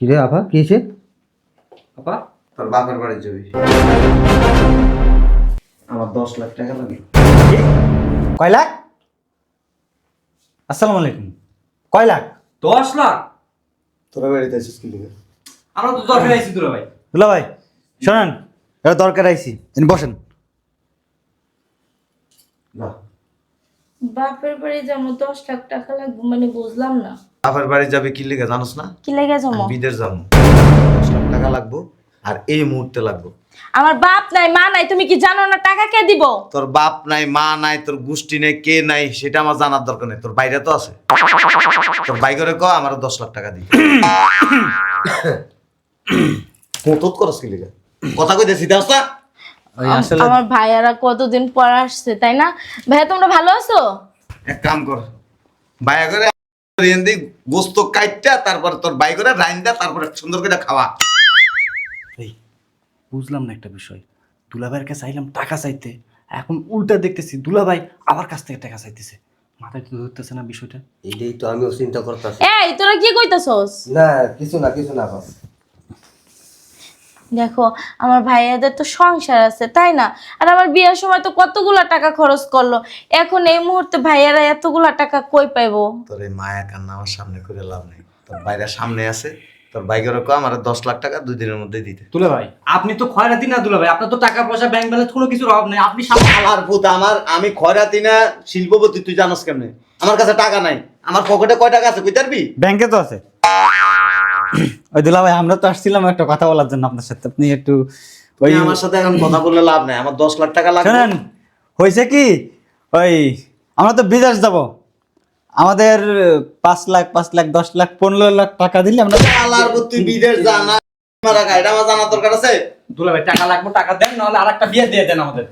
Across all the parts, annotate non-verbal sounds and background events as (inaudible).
কি রে আপা কি হয়েছে? আপা তোর বাপের বাড়ি যাবি আমার দশ লাখ টাকা লাগে। কয় লাখ? আসসালামু আলাইকুম। কয় লাখ? দশ লাখ? তোরা বাড়িতে আছিস কি লিখে আমরা তো দরকার আইছি দুলা ভাই। দুলা ভাই শোনেন এটা দরকার আইছি। ইনি বসেন। না বাপের বাড়ি যাব দশ লাখ টাকা লাগবে মানে বুঝলাম না। বাপের বাড়ি যাবে কি লিখে জানোস না? কি লেগে যাব? আমি বিদেশ যাব। দশ লাখ টাকা লাগবো আর এই মুহূর্তে লাগবো। আমার বাপ নাই মা নাই তুমি কি জানো না টাকা কে দিব? তোর বাপ নাই মা নাই তোর গোষ্ঠী নাই কে নাই সেটা আমার জানার দরকার নেই। তোর বাইরে তো আছে। তোর বাই করে ক আমার দশ লাখ টাকা দিই তোত করস কি লিখে কথা কই দেছি দাস না আমার ভাইয়ারা কতদিন পর আসছে তাই না? ভাইয়া তোমরা ভালো আছো? এক কাম কর। ভাইয়া করে গোস্ত কাইটটা তারপর তোর বাই করে রাইন্দা তারপরে সুন্দর করে খাওয়া। এই বুঝলাম না একটা বিষয়। দুলাভাইয়ের কাছে চাইলাম টাকা চাইতে। এখন উল্টা দেখতেছি দুলাভাই আমার কাছ থেকে টাকা চাইতেছে। মাথায় তো ধরতেছে না বিষয়টা। এইটাই তো আমিও চিন্তা করতেছি। এই তোরা কি কইতাছস? না কিছু না কিছু না আপা দেখো আমার ভাইয়াদের তো সংসার আছে তাই না? আর আমার বিয়ের সময় তো কতগুলা টাকা খরচ করল? এখন এই মুহূর্তে ভাইয়ারা এতগুলা টাকা কই পাইবো? তোর এই মায়া কান্না আমার সামনে করে লাভ নেই। তোর বাইরে সামনে আছে তোর বাইকের কো আমার দশ লাখ টাকা দুই দিনের মধ্যে দিতে। তুলে ভাই আপনি তো খয়রাতি না দুলা ভাই? আপনার তো টাকা পয়সা ব্যাংক ব্যালেন্স কোনো কিছুর অভাব নেই। আপনি সামনে আমার পুত আমার আমি খয়রাতি না শিল্পপতি তুই জানোস কেমনে? আমার কাছে টাকা নাই। আমার পকেটে কয় টাকা আছে কই পারবি? ব্যাংকে তো আছে। ওই দুলাভাই আমরা তো আসছিলাম একটা কথা বলার জন্য আপনার সাথে। আপনি একটু ওই আমার সাথে এখন কথা বললে লাভ নাই আমার দশ লাখ টাকা লাগবে। শোনেন হয়েছে কি? ওই আমরা তো বিদেশ যাব। আমাদের পাঁচ লাখ পাঁচ লাখ দশ লাখ পনেরো লাখ টাকা দিলে আমরা তুই বিদেশ জানা আমার জানার দরকার আছে? দুলা ভাই টাকা লাগবে টাকা দেন নাহলে আর একটা বিয়ে দিয়ে দেন আমাদের।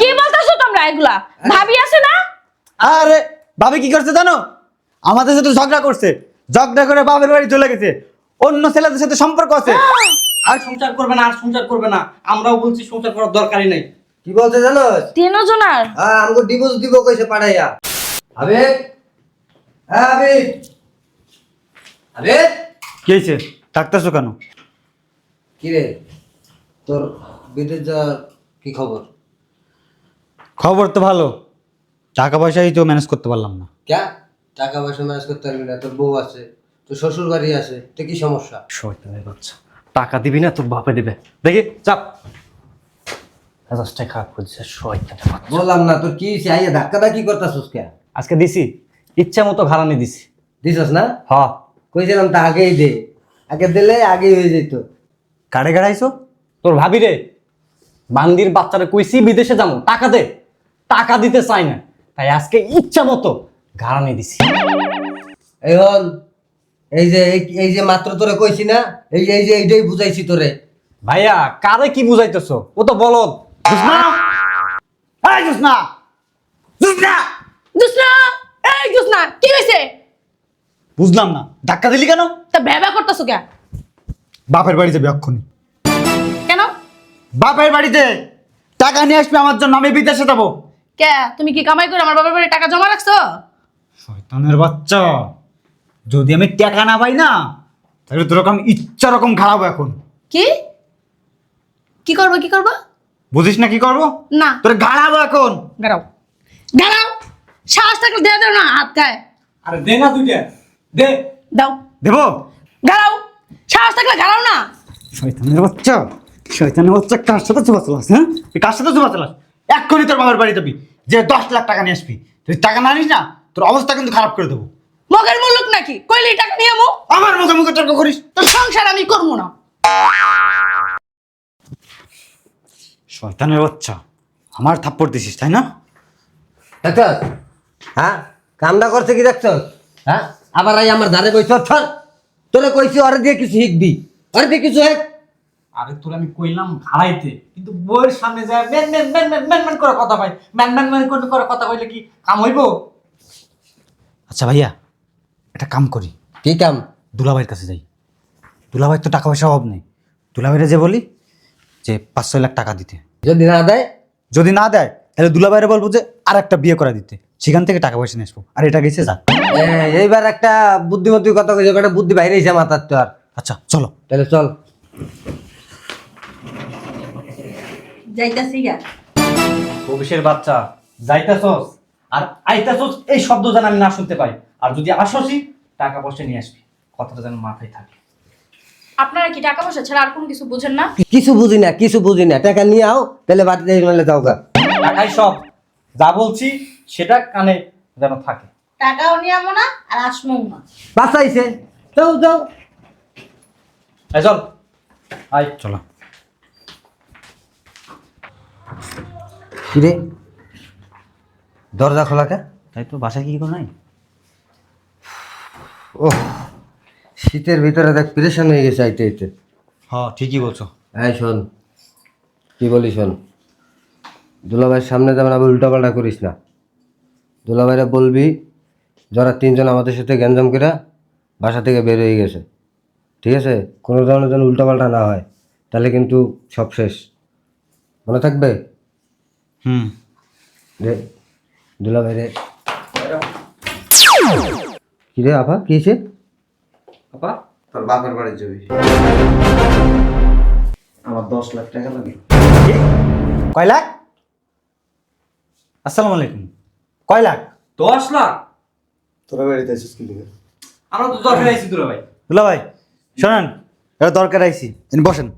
কি বলতাছো তোমরা এগুলা? ভাবি আছে না? আরে ভাবি কি করছে জানো? আমাদের সাথে ঝগড়া করছে। ঝগড়া করে বাবার বাড়ি চলে গেছে। অন্য ছেলেদের সাথে সম্পর্ক আছে? আর সংসার করবে না আর সংসার করবে না। আমরাও বলছি সংসার করার দরকারই নাই। কি বলতে জানোস? তিনজনার হ্যাঁ আমাকে ডিভোর্স দিব কইছে পাঠাইয়া আবেদ? হ্যাঁ আবেদ? আবেদ? কি হয়েছে ডাক্তারছো কেন? কি রে? তোর বিদেশ যাওয়ার কি খবর? খবর তো ভালো। টাকা পয়সাই তো ম্যানেজ করতে পারলাম না। ক্যা? টাকা পয়সা ম্যানেজ করতে পারবি না তোর বউ আছে। তোর শ্বশুর বাড়ি আছে তো কি সমস্যা? শয়তানের বাচ্চা। টাকা দিবি না তোর বাপে দিবে। দেখি চাপ। মেজাজটাই খারাপ করছে শয়তানের বাচ্চা। বললাম না তোর কি? আইয়া ধাক্কা ধাক্কি করতাছিস কে আজকে দিছি। ইচ্ছা মতো ঘাড়ানি দিছি। দিছস না? হ। কইছিলাম তা আগেই দে। আগে দিলে আগেই হয়ে যেত কাড়ে গাড়াইছো তোর ভাবি রে। বান্দির বাচ্চারা কইছি বিদেশে যাব। টাকা দে। টাকা দিতে চাই না। তাই আজকে ইচ্ছা মতো গাড়ানি দিছি। এখন এই যে এই- যে মাত্র তোরে কইছি না এই এই যে এইটাই বুঝাইছি তোরে। ভাইয়া কারে কি বুঝাইতেছো? ও তো বলদ। জুসনা? এই জুসনা! জুসনা! দুসরা এই কি হয়েছে বুঝলাম না। ধাক্কা দিলি কেন? তা ভেবা করতেছো কে? বাপের বাড়িতে যাবে কেন? বাপের বাড়িতে টাকা নিয়ে আসবে আমার জন্য আমি বিদেশে যাব। কে? তুমি কি কামাই করে আমার বাবার বাড়ি টাকা জমা রাখছো? শয়তানের বাচ্চা। যদি আমি টাকা না পাই না তাহলে তোর রকম ইচ্ছা রকম খারাপ এখন। কি? কি করব কি করব? বুঝিস না কি করব? না। তোর গাড়াবো এখন। গাড়াও। গাড়াও! সাহস থাকলে দিয়ে দাও না হাত খায় আরে দে না দুইটা। দে। দাও। দেবো? গাড়াও! সাহস থাকলে গাড়াও না। শয়তানের বাচ্চা। শয়তানের বাচ্চা কার সাথে চুপা চালাস হ্যাঁ? তুই কার সাথে চুপা চালাস? এক্ষুনি তোর বাবার বাড়ি যাবি। যে দশ লাখ টাকা নিয়ে আসবি। তুই টাকা না নিস না তোর অবস্থা কিন্তু খারাপ করে দেবো। মগের মুলুক নাকি? কইলি টাকা নিয়ে আমো আমার মুখে মুখে তর্ক করিস। তোর সংসার আমি করব না। শয়তানের বাচ্চা আমার থাপ্পড় দিছিস তাই না? দেখছস হ্যাঁ? কামটা করছে কি দেখছস হ্যাঁ? আবার আই আমার ধারে বইছ থর তোরে কইছি ওরে দিয়ে কিছু শিখবি। ওরে দিয়ে কিছু হেক আরে তোর আমি কইলাম ঘাড়াইতে কিন্তু বইয়ের সামনে যায় man man man man man man করে কথা পাই ম্যান ম্যান ম্যান করে কথা কইলে কি কাম হইব? আচ্ছা ভাইয়া একটা কাম করি। কি কাম? দুলাভাইয়ের কাছে যাই। দুলাভাইয়ের তো টাকা পয়সা অভাব নেই। দুলাভাইরে যে বলি যে পাঁচ ছয় লাখ টাকা দিতে। যদি না দেয়? যদি না দেয় তাহলে দুলাভাইরে বলব যে আর একটা বিয়ে করা দিতে। সেখান থেকে টাকা পয়সা নিয়ে আসব। আর এটা গেছে যা। এই, এইবার একটা বুদ্ধিমতী কথা কইছে একটা বুদ্ধি বাইরে এসে মাথার তো আর। আচ্ছা চলো। তাহলে চল। যাইতাছি গা। অফিসের বাচ্চা যাইতাছস? আর আইতাছস এই শব্দ যেন আমি না শুনতে পাই। আর যদি আসসই টাকা পয়সা নিয়ে আসবি। কথাটা যেন মাথায় থাকে। আপনারা কি টাকা পয়সা ছাড়া আর কোনো কিছু বুঝেন না? কিছু বুঝি না কিছু বুঝি না। টাকা নিয়ে আও তাহলে বাড়িতে নাহলে যাও গা। টাকাই সব। যা বলছি সেটা কানে যেন থাকে। টাকাও নিয়ে আমো না আর আসমও না। বাঁচাইছে। যাও যাও এই চল। আই চলো। কিরে? দরজা খোলাকে তাই তো বাসায় কি কোনো নাই? ও শীতের ভিতরে দেখ প্রেশান হয়ে গেছে আইতে আইতে। হ্যাঁ ঠিকই বলছো। হ্যাঁ শোন কি বলি শোন দুলাভাইয়ের সামনে যেমন আবার উল্টাপাল্টা করিস না। দুলাভাইরা বলবি যারা তিনজন আমাদের সাথে গ্যাঞ্জাম করে বাসা থেকে বের হয়ে গেছে। ঠিক আছে? কোনো ধরনের যেন উল্টাপাল্টা না হয় তাহলে কিন্তু সব শেষ। মনে থাকবে? হুম। রে দুলাভাই রে কি রে আপা কি হয়েছে? আপা তোর বাপের বাড়ি যাবি আমার দশ লাখ টাকা লাগবে কয় লাখ? আসসালামু আলাইকুম। কয় লাখ? দশ লাখ? তোরা বাড়িতে আছিস কি লিখে আমরা তো দরকার আইছি দুলা ভাই। দুলা ভাই শোনেন এটা দরকার আইছি। ইনি বসেন।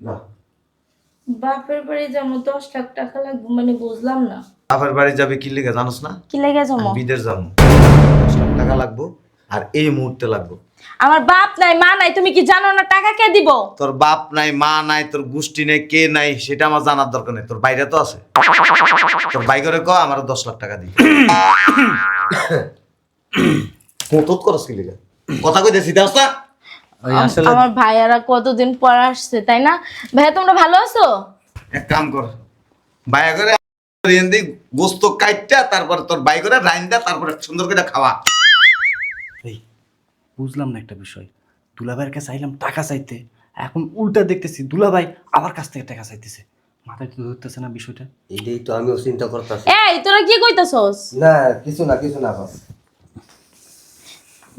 না বাপের বাড়ি যাব দশ লাখ টাকা লাগবে মানে বুঝলাম না বাপের বাড়ি যাবে কি জানোস না কি লেগে যাব বিদেশ যাব দশ লাখ টাকা লাগবো আর এই মুহূর্তে লাগবো আমার বাপ নাই মা নাই তুমি কি জানো না টাকা কে দিব তোর বাপ নাই মা নাই তোর গোষ্ঠী নাই কে নাই সেটা আমার জানার দরকার নেই তোর বাইরে তো আছে তোর বাইরে ক আমার দশ লাখ টাকা দিই তোত করস কি লিখে কথা কই দেছি দাস না ওই আসলে আমার ভাইয়ারা কতদিন পর আসছে তাই না? ভাইয়া তোমরা ভালো আছো? এক কাম কর। বাইরে করে রিয়েন দি গোস্ত কাইটটা তারপর তোর বাই করে রাইন্দা তারপরে সুন্দর করে খাওয়া। এই বুঝলাম না একটা বিষয়। দুলাভাইয়ের কাছে চাইলাম টাকা চাইতে। এখন উল্টা দেখতেছি দুলাভাই আবার কাছ থেকে টাকা চাইতেছে। মাথায় তো ধরতেছে না বিষয়টা। এটাই তো আমিও চিন্তা করতেছি। এই তোরা কি কইতাছস? না কিছু না কিছু না বাবা।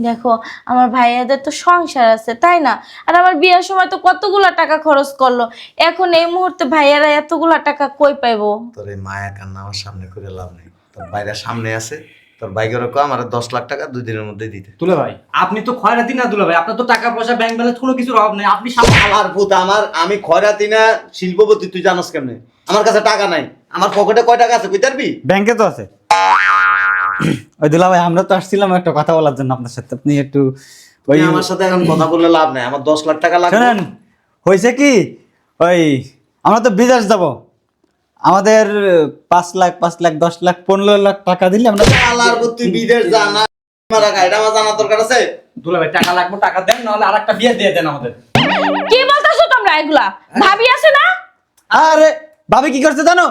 দেখো আমার ভাইয়াদের তো সংসার আছে তাই না? আর আমার বিয়ের সময় তো কতগুলা টাকা খরচ করল? এখন এই মুহূর্তে ভাইয়ারা এতগুলা টাকা কই পাইবো? তোর এই মায়া কান্না আমার সামনে করে লাভ নেই। তোর বাইরে সামনে আছে তোর বাইকের কো আমার দশ লাখ টাকা দুই দিনের মধ্যে দিতে। তুলে ভাই আপনি তো খয়রাতি না দুলাভাই আপনার তো টাকা পয়সা ব্যাংক ব্যালেন্স কোনো কিছুর অভাব নেই। আপনি সামনে আমার ভূত আমার আমি খয়রাতি না শিল্পপতি তুই জানোস কেমনে? আমার কাছে টাকা নাই। আমার পকেটে কয় টাকা আছে কই পারবি? ব্যাংকে তো আছে। ওই দুলা ভাই আমরা তো আসছিলাম একটা কথা বলার জন্য আপনার সাথে। আপনি একটু ওই আমার সাথে এখন কথা বললে লাভ নাই আমার দশ লাখ টাকা লাগবে। শোনেন হয়েছে কি? ওই আমরা তো বিদেশ যাব। আমাদের পাঁচ লাখ পাঁচ লাখ দশ লাখ পনেরো লাখ টাকা দিলে আমরা তুই বিদেশ যা না আমার রাখা, এটা আমার জানার দরকার আছে? দুলাভাই টাকা লাগবে টাকা দেন নাহলে আর একটা বিয়ে দিয়ে দেন আমাদের। কি বলতাছো তোমরা এগুলা? ভাবি আছে না? আরে ভাবি কি করছে জানো?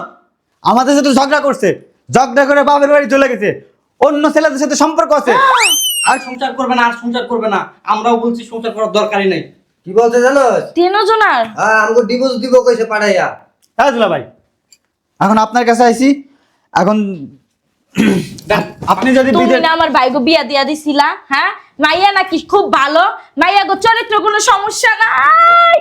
আমাদের সাথে ঝগড়া করছে। ঝগড়া করে বাবার বাড়ি চলে গেছে। অন্য ছেলেদের সাথে সম্পর্ক আছে? আর সংসার করবে না আর সংসার করবে না। আমরাও বলছি সংসার করার দরকারই নেই। কি বলতে জানো তিনজনার? হ্যাঁ আমাকে ডিভোর্স দিব কইছে পাঠাইয়া হ্যাঁ দুলা ভাই। এখন আপনার কাছে আইছি। এখন আপনি যদি তুমি না আমার ভাইগো বিয়া দিয়া দিছিলা হ্যাঁ? মাইয়া নাকি খুব ভালো। মাইয়া গো চরিত্র কোনো সমস্যা নাই।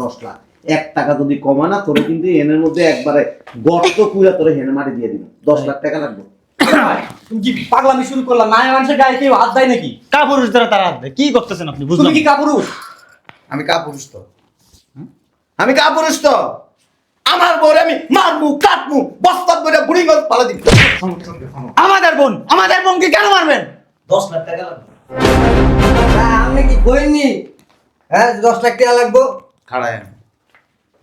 দশ লাখ। এক টাকা যদি কমা না তোরে কিন্তু এনের মধ্যে একবারে গর্ত কুড়া তোরে হেনে মারি দিয়ে দিবে। দশ লাখ টাকা লাগবে। তুমি কি পাগলামি শুরু করলাম মানুষের গায়ে কেউ হাত দেয় নাকি? কাপুরুষ দ্বারা তারা আসবে। কি করতেছেন আপনি? বুঝলাম তুমি কি কাপুরুষ? আমি তো। আমি তো। আমার বউরে আমি মারমু কাটমু পালা দিবি। আমাদের বোন আমাদের বোনকে কেন মারবেন? দশ লাখ টাকা লাগবে। আপনি কি কইনি? হ্যাঁ দশ লাখ টাকা লাগবো। খাড়ায়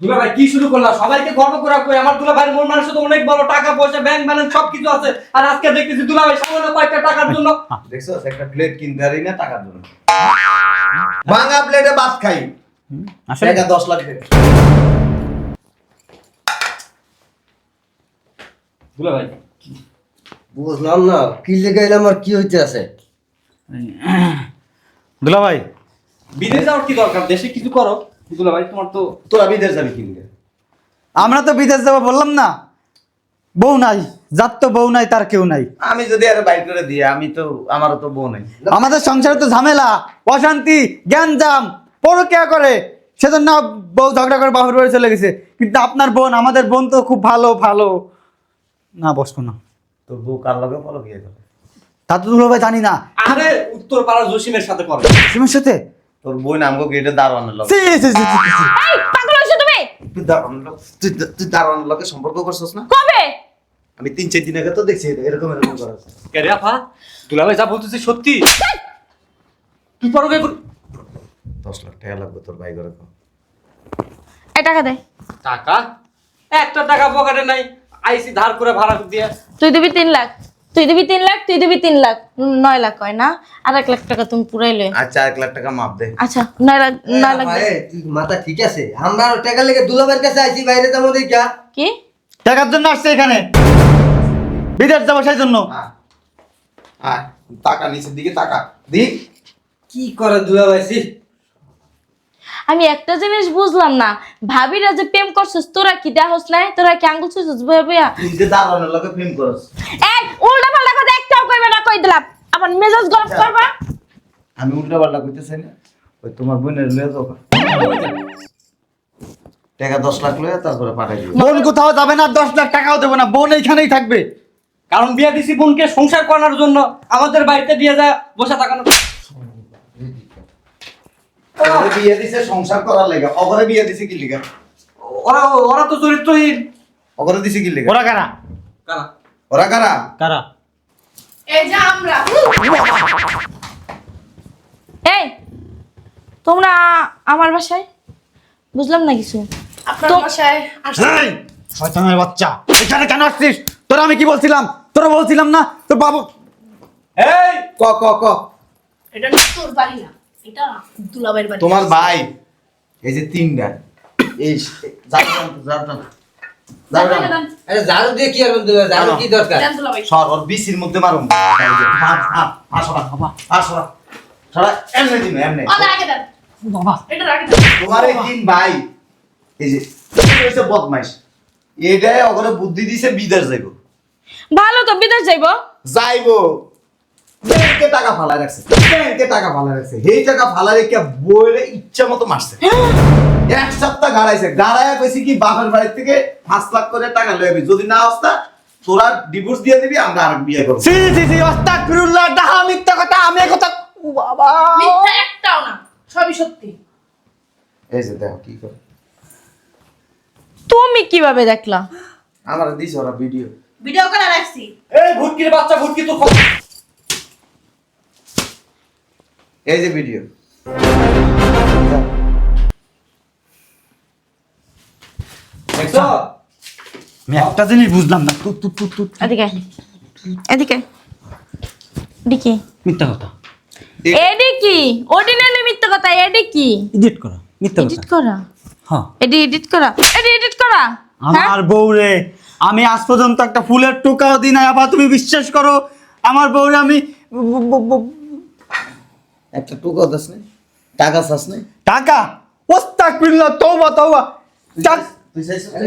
দুলাভাই কি শুরু করলাম সবাইকে গর্ব করা করে কই? আমার দুলাভাইয়ের মন মানুষ তো অনেক বড় টাকা পয়সা ব্যাংক ব্যালেন্স সব কিছু আছে। আর আজকে দেখতেছি দুলাভাই সামান্য কয়েকটা টাকার জন্য। দেখছ একটা প্লেট কিনতে পারি না টাকার জন্য। ভাঙা প্লেটে ভাত খাই। আসলে টাকা দশ লাখ দেবে দুলাভাই। বুঝলাম না কি লেগে এলাম আর কি হইতে আছে? দুলা ভাই বিদেশ যাওয়ার কি দরকার? দেশে কিছু করো। দুলাভাই তোমার তো তোরা বিদেশ যাবি কিনবে আমরা তো বিদেশ যাব বললাম না। বউ নাই যার তো বউ নাই তার কেউ নাই। আমি যদি আরে বাইর করে দিই আমি তো আমারও তো বউ নেই। আমাদের সংসারে তো ঝামেলা অশান্তি জ্ঞানজাম পরকিয়া করে। সেজন্য বউ ঝগড়া করে বাপের বাড়ি চলে গেছে। কিন্তু আপনার বোন আমাদের বোন তো খুব ভালো ভালো। না বসবো না। তোর বউ কার লগে বলো বিয়ে করে? তা তো দুলো ভাই জানি না। আরে উত্তর পাড়া জসিমের সাথে করে। তোমার সাথে? তোর বই নামগো গেটে দারোয়ানের লগে। ছি, ছি, ছি, ছি, ছি। এই পাগল হইছো তুমি? তুই দারোয়ানের লগে তুই দারোয়ানের লগে সম্পর্ক করছস না? কবে? আমি তিন চার দিন আগে তো দেখছি এরকম এরকম করা কে রে আপা? দুলাভাই যা বলতেছে সত্যি? তুই পরকে দশ লাখ টাকা লাগবে তোর ভাই করে এই টাকা দে। টাকা? একটা টাকা পকেটে নাই আইসি ধার করে ভাড়া দিয়ে। তুই দিবি তিন লাখ। তুই দিবি তিন লাখ তুই দিবি তিন লাখ। নয় লাখ হয় না? আর এক লাখ টাকা তুমি পুরাই লই আচ্ছা এক লাখ টাকা মাপ দে। আচ্ছা নয় লাখ নয় লাখ দে। মাথা ঠিক আছে? আমরা টাকা লেগে দুলাবের কাছে আইছি বাইরে যাব দেখা কি? টাকার জন্য আসছে এখানে। বিদেশ যাব সেই জন্য। টাকা নিচের দিকে টাকা দিক কি করে দুলাবাইছি আমি একটা জিনিস বুঝলাম না। ভাবিরা যে প্রেম করছিস তোরা কি দেহস নাই? তোরা কি আঙ্গুল ছুছিস ভাবিয়া তুই যে দারোয়ানের লগে প্রেম করস। এক উল্টা পাল্টা কথা একটাও কইবে না কই দিলাম। আবার মেজাজ গরম করবা? আমি উল্টা পাল্টা করতেছি না। ওই তোমার বোনের লয়ে যাও টাকা দশ লাখ লয়ে তারপরে পাঠাই দিবি বোন কোথাও যাবে না দশ লাখ টাকাও দেবো না বোন এইখানেই থাকবে। কারণ বিয়া দিছি বোনকে সংসার করানোর জন্য আমাদের বাড়িতে দিয়ে যা বসে থাকানো ওরে বিয়ে দিছে সংসার করার লেগে। অগরে বিয়ে দিছে কি লিগা? ওরা ওরা তো চরিত্রহীন। অগরে দিছে কি লিগা? ওরা কারা? কারা? ওরা কারা? কারা? এই যে আমরা। এই তোমরা আমার বাসায়? বুঝলাম না কিছু। আপনার বাসায় আসছি শয়তানের বাচ্চা এখানে কেন আসছিস? তোরা আমি কি বলছিলাম? তোরা বলছিলাম না? তোর বাবু এই ক ক ক। এটা তোর বাড়ি না। এটা দুলাভাইয়ের বাড়ি। তোমার ভাই এই যে তিনটা এই যাও যাও, যাও যাও। যাও যাও। আরে ঝাড়ু দিয়ে কি আর ঝাড়ু কি দরকার? সর ওর বিসির মধ্যে মারুম। আসরা আসরা সরা এমনি দিন এমনি। অন আগে দেন। বাবা। এটা রাখি দেন। তোমার এই তিন ভাই এই যে এই বদমাইশ। এটাই ওখানে বুদ্ধি দিছে বিদেশ যাইব। ভালো তো বিদেশ যাইব। যাইবো। ব্যাংকে টাকা ফালা রাখছে ব্যাংকে টাকা ফালা রাখছে। এই টাকা ফালা রেখে বইরে ইচ্ছা মতো মারছে। এক সপ্তাহ গাড়াইছে। কইছি কি বাপের বাড়ি থেকে পাঁচ লাখ করে টাকা লয়ে যদি না আসতা তোরা ডিভোর্স দিয়ে দিবি আমরা আর বিয়ে করব সি সি সি আস্তাগফিরুল্লাহ ডাহা মিথ্যা কথা আমি কথা বাবা। মিথ্যা একটাও না সবই সত্যি। এই যে দেখো কি করে। তুমি কীভাবে দেখলা? আমার দিছে ওরা ভিডিও ভিডিও করে রাখছি। এই ভুটকির বাচ্চা ভুটকি তো এই যে ভিডিও। দেখছ আমি একটা জিনিস বুঝলাম না। তু তু তু তু এদিকে। এদিকে। ডিকি মিথ্যা কথা। এডি কি অর্ডিনারি মিথ্যা কথা এডি কি এডিট করা মিথ্যা এডিট করা? হ্যাঁ। এডি এডিট করা? এডি এডিট করা? হ্যাঁ? আমার বউরে আমি আজ পর্যন্ত একটা ফুলের টোকাও দিই না আবার তুমি বিশ্বাস করো আমার বউরে আমি একটা টুকো দাস নেই টাকা চাস নেই টাকা? তওবা তওবা।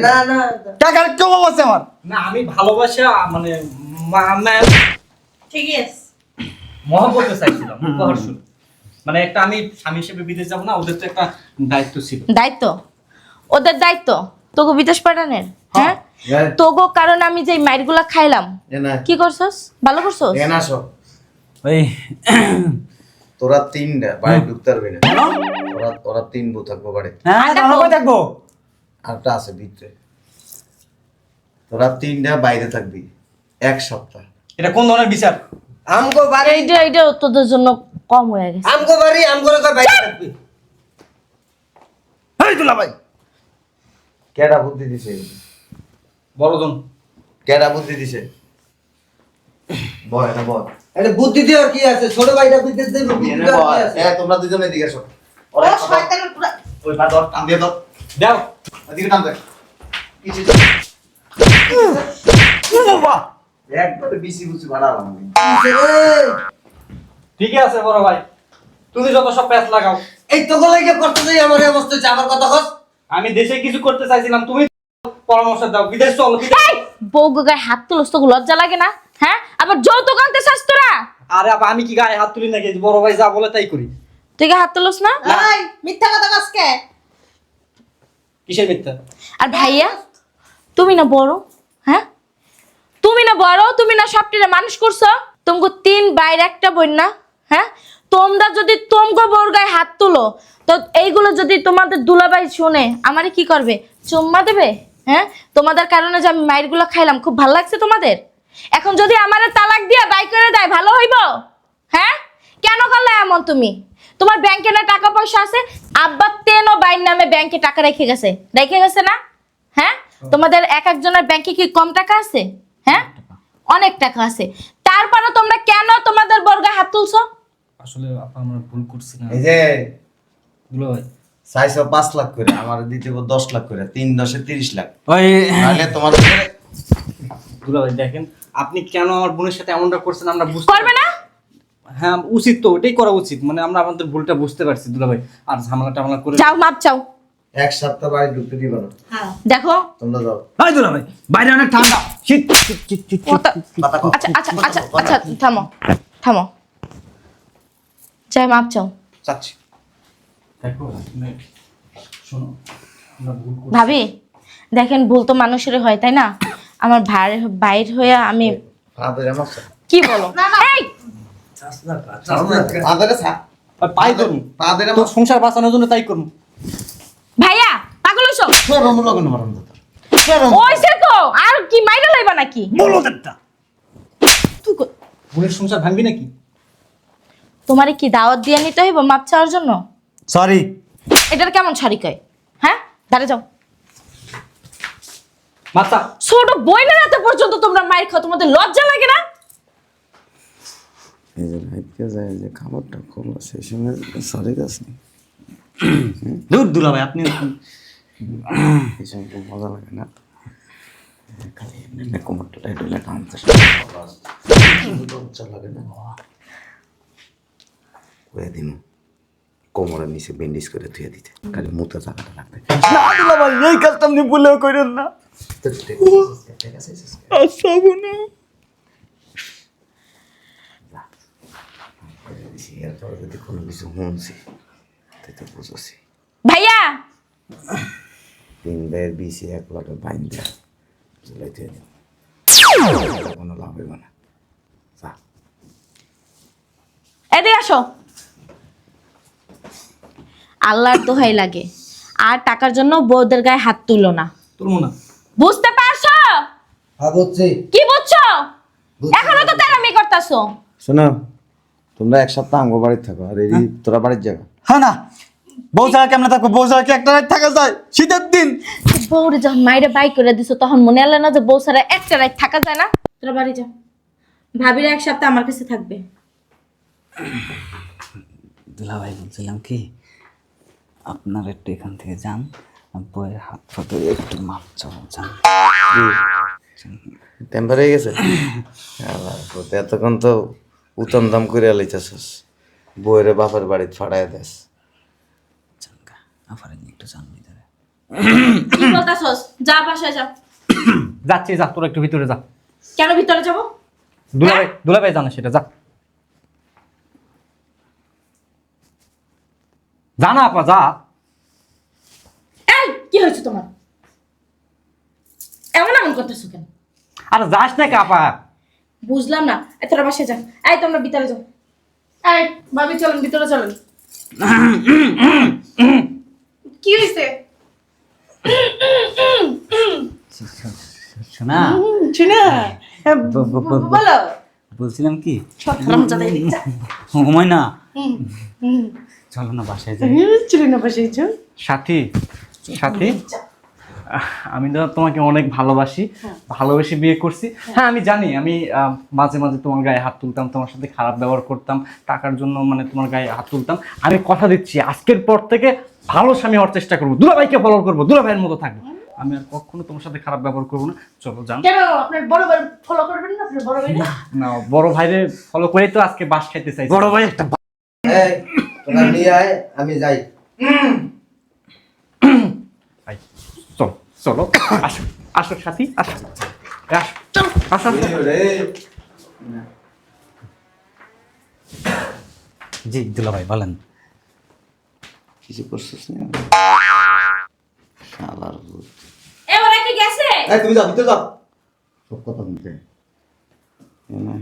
না? না টাকার কেউ আছে আমার? না আমি ভালোবাসা মানে ঠিকই আছে। মহব্বতে চাইছিলাম উপহার। মানে একটা আমি স্বামী হিসেবে বিদেশ যাব না ওদের তো একটা দায়িত্ব ছিল। দায়িত্ব? ওদের দায়িত্ব? তোকে বিদেশ পাঠানের? হ্যাঁ। হ্যাঁ। তোগো কারণ আমি যে মাইরগুলা খাইলাম। কি করছস? ভালো করছস? এ না সব। ওই তোরা তিনটা বাড়ি ঢুকতে পারবি না। ওরা ওরা তিন বউ থাকব বাড়ি হ্যাঁ তো- থাকব? আরেকটা আছে ভিতরে। তোরা তিনটা বাইরে থাকবি এক সপ্তাহ। এটা কোন ধরনের বিচার? আমগো বাড়ি এইটা এইটা তোদের জন্য কম হয়ে গেছে। আমগো বাড়ি আমগো কই বাইরে থাকবি। এই দুলা ভাই। কেডা বুদ্ধি দিছে? বড়জন। কেডা বুদ্ধি দিছে? বয় না বয় আরে বুদ্ধি দেওয়ার কি আছে? ছোট ভাইটা বিদেশ দেব বুদ্ধি এনে দেওয়ার বয় কি আছে? এ তোমরা দুজনে এদিকে এসো। ও শয়তানের পুরা ওই পা ধর টান দিয়ে ধর। দাও। এদিকে টান দে। কিছু বাবা একবারে বিসি বুসি বাড়ালাম আমি। ঠিকই আছে বড় ভাই। তুমি যত সব প্যাচ লাগাও। এই তো করতে চাই আমার অবস্থা হচ্ছে আমার কথা কস। আমি দেশে কিছু করতে চাইছিলাম তুমি পরামর্শ দাও। বিদেশ চল বউ গায়ে হাত তুলস তো লজ্জা লাগে না? হ্যাঁ? আবার যৌতুক আনতে চাস তোরা? আরে আপা আমি কি গায়ে হাত তুলি নাকি? বড় ভাই যা বলে তাই করি। তুই গায়ে হাত তুলস না? এই মিথ্যা কথা কাজকে কিসের মিথ্যা? আর ভাইয়া তুমি না বড় হ্যাঁ? তুমি না বড় তুমি না সবটিরে মানুষ করছ? তোমাকে তিন বাইরে একটা বোন না হ্যাঁ? তোমরা যদি তোমগো বোর গায়ে হাত তুলো তো এইগুলো যদি তোমাদের দুলাভাই শুনে আমারে কি করবে? চুম্মা দেবে হ্যাঁ? তোমাদের কারণে যে আমি মায়েরগুলো খাইলাম খুব ভালো লাগছে তোমাদের? এখন যদি আমারে তালাক দিয়ে বাই করে দেয় ভালো হইব? হ্যাঁ? কেন করলে এমন তুমি? তোমার ব্যাংকে না টাকা পয়সা আছে? আব্বা তেন বাইর নামে ব্যাংকে টাকা রেখে গেছে। রেখে গেছে না? হ্যাঁ? তোমাদের এক একজনের ব্যাংকে কি কম টাকা আছে? হ্যাঁ? অনেক টাকা আছে। তারপরও তোমরা কেন তোমাদের বর্গা হাত তুলছো? আসলে আপা আমরা ভুল করছি না। এই যে ভাই। চাইছো পাঁচ লাখ করে আমার দিতে হবে দশ লাখ করে তিন দশে তিরিশ লাখ। ওই তাহলে তোমাদের ভাই দেখেন। আপনি কেন আমার বোনের সাথে এমনটা করছেন আমরা বুঝতে করবে না? হ্যাঁ উচিত তো ওটাই করা উচিত। মানে আমরা আমাদের ভুলটা বুঝতে পারছি দুলা ভাই আর ঝামেলা টামেলা করে যাও মাপ চাও। এক সপ্তাহ বাড়ি ঢুকতে দিবে না। হ্যাঁ। দেখো। তোমরা যাও। ভাই দুলা ভাই বাইরে অনেক ঠান্ডা। শীত। আচ্ছা আচ্ছা আচ্ছা আচ্ছা থামো থামো। যাই মাপ চাও। চাচ্ছি। দেখো শোনো আমরা ভুল করছি। ভাবি দেখেন ভুল তো মানুষের হয় তাই না? আমার বাইর হয়ে আমি কি বলো? সংসার বাঁচানোর জন্য তাই করুন। ভাইয়া পাগল ওইসে তো। আর কি মাইরা লাইবা নাকি? বলো তুই বোনের সংসার ভাঙবি নাকি? তোমারে কি দাওয়াত দিয়ে নিতে হইব মাপ চাওয়ার জন্য? সরি এটার কেমন ছাড়ি কয়? হ্যাঁ? দাঁড়ে যাও। মাতা ছোট বইনের হাতে পর্যন্ত তোমরা মায়ের খাও তোমাদের লজ্জা লাগে না? এই যে লাইটকে যায় যে খাবারটা খুব সেই সময় সরে গেছে দূর দুলা ভাই আপনি এই সময় খুব মজা লাগে না? খালি এমনি কোমরটা টাইট হলে টানতে লাগে না? কয়ে দিন কোমরের নিচে বেন্ডিজ করে ধুয়ে দিতে। খালি মুতে জায়গাটা লাগবে। না দুলা ভাই এই কাজটা আপনি ভুলেও করেন না। আচ্ছা বোনা এরপরে যদি কোনো কিছু শুনছি তাই তো বুঝেছি ভাইয়া! তিন বের বিশি এক লটে বাইন দেয় ঝুলাই ধুয়ে দিন। কোনো লাভ হইব না। যা। এদিকে আসো। আল্লাহর দোহাই লাগে। আর টাকার জন্য বউদের গায়ে হাত তুলো না। তুলবো না। বুঝতে পারছ? হ্যাঁ বুঝছি। কি বুঝছ? এখনও তো তেরামি করতাছো। শোনো তোমরা এক সপ্তাহ আঙ্গ বাড়িতে থাকো আর এই তোরা বাড়ির জায়গা। হ্যাঁ না বউ ছাড়া কেমনে থাকব? বউ ছাড়া কি একটা রাত থাকা যায়? শীতের দিন। বউরে যখন মাইরে বাই করে দিছো তখন মনে হলো না যে বউ ছাড়া একটা রাত থাকা যায় না? তোরা বাড়ি যা ভাবিরা এক সপ্তাহ আমার কাছে থাকবে। দুলা ভাই বলছিলাম কি আপনার একটু এখান থেকে যান বইয়ের হাত ফাতে একটু মাপ চাও যান। টেম্পার হয়ে গেছে? তো এতক্ষণ তো উতম দাম করে লাইতেছস। বইরে বাপের বাড়িতে ফাড়ায় দেস। আবার একটু যান ভিতরে। যা বাসায় যা। যাচ্ছি যা তোরা একটু ভিতরে যা। কেন ভিতরে যাব? দুলা ভাই দুলা ভাই সেটা যা। জানা আপা যা। এই কি হয়েছে তোমার? এমন এমন করতেছো কেন? আর যাস না কে আপা। বুঝলাম না এই তোরা বাসায় যা এই তোমরা ভিতরে যাও। এই ভাবি চলেন ভিতরে চলেন। কি হয়েছে? শোনা। শুনে। বলো। বলছিলাম কি? হারামজাদা এদিকে যা। ঘুমাই না চলো না বাসায় যাই। চলে না বাসায় বসেছ সাথী সাথী আমি তো তোমাকে অনেক ভালোবাসি ভালোবেসে বিয়ে করছি। হ্যাঁ। আমি জানি আমি মাঝে মাঝে তোমার গায়ে হাত তুলতাম তোমার সাথে খারাপ ব্যবহার করতাম টাকার জন্য মানে তোমার গায়ে হাত তুলতাম। আমি কথা দিচ্ছি আজকের পর থেকে ভালো স্বামী হওয়ার চেষ্টা করব দুলাভাইকে ফলো করব দুলাভাইয়ের মতো থাকব। আমি আর কখনো তোমার সাথে খারাপ ব্যবহার করব না। চলো যান। কেন? আপনার বড় ভাই ফলো করবেন না আপনার বড় ভাই? না বড় ভাইরে ফলো করেই তো আজকে বাস খাইতে চাই বড় ভাই একটা তোরা নিয়ে আয় আমি যাই। ভাই (coughs) চল চলো। আসো আসো সাথী আসো। জি দুলা ভাই বলেন। কিছু করছিস না? শালার ভূত। এ কি গেছে? এই তুমি যাও ভিতরে যাও। সব কথা শুনতে। না।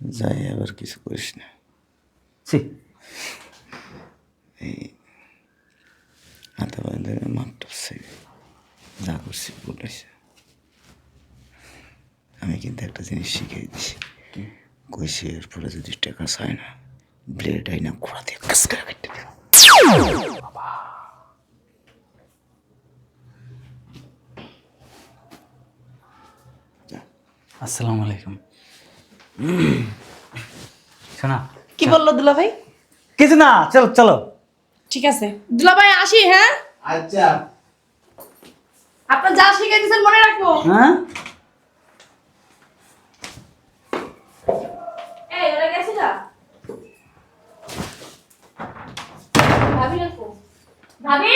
যাই আবার কিছু করিস না ছি হাতে বাইরে মাপটা যা করছি বলেছে আমি কিন্তু একটা জিনিস শিখিয়ে দিছি কইছি এরপরে যদি টাকা চায় না ব্লেড আইনা ঘোড়া দিয়ে কাজ করে কাটতে আসসালামু আলাইকুম শোনা কি বলল দুলা ভাই কিছু না চলো চলো। ঠিক আছে। দুলা ভাই আসি হ্যাঁ? আচ্ছা। আপনার যা শিখে দিয়েছেন মনে রাখব। হ্যাঁ? এই ওরা গেছে না ভাবি রাখো। ভাবি?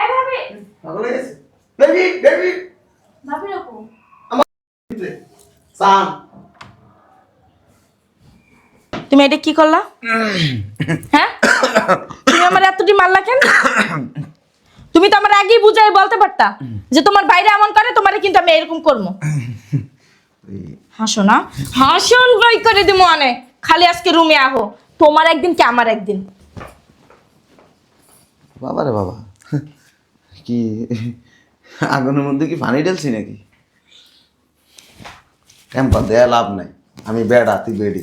এই ভাবি। পাগল হয়ে গেছে। Baby baby. ভাবি রাখো। সান। তুমি এটা কি করলা? হ্যাঁ? তুমি আমার এতটি মারলা কেন? তুমি তো আমার আগেই বুঝাই বলতে পারতা যে তোমার বাইরে এমন করে, তোমারে কিন্তু আমি এরকম করব। হাসো না। হাসন বই করে দিমো অনেক খালি আজকে রুমে আহো। তোমার একদিন কি আমার একদিন? বাবা রে বাবা। কি, আগুনের মধ্যে কি পানি ঢেলছি নাকি? টেম্পার দেয়া লাভ নাই। আমি বেড়া তুই বেড়ি।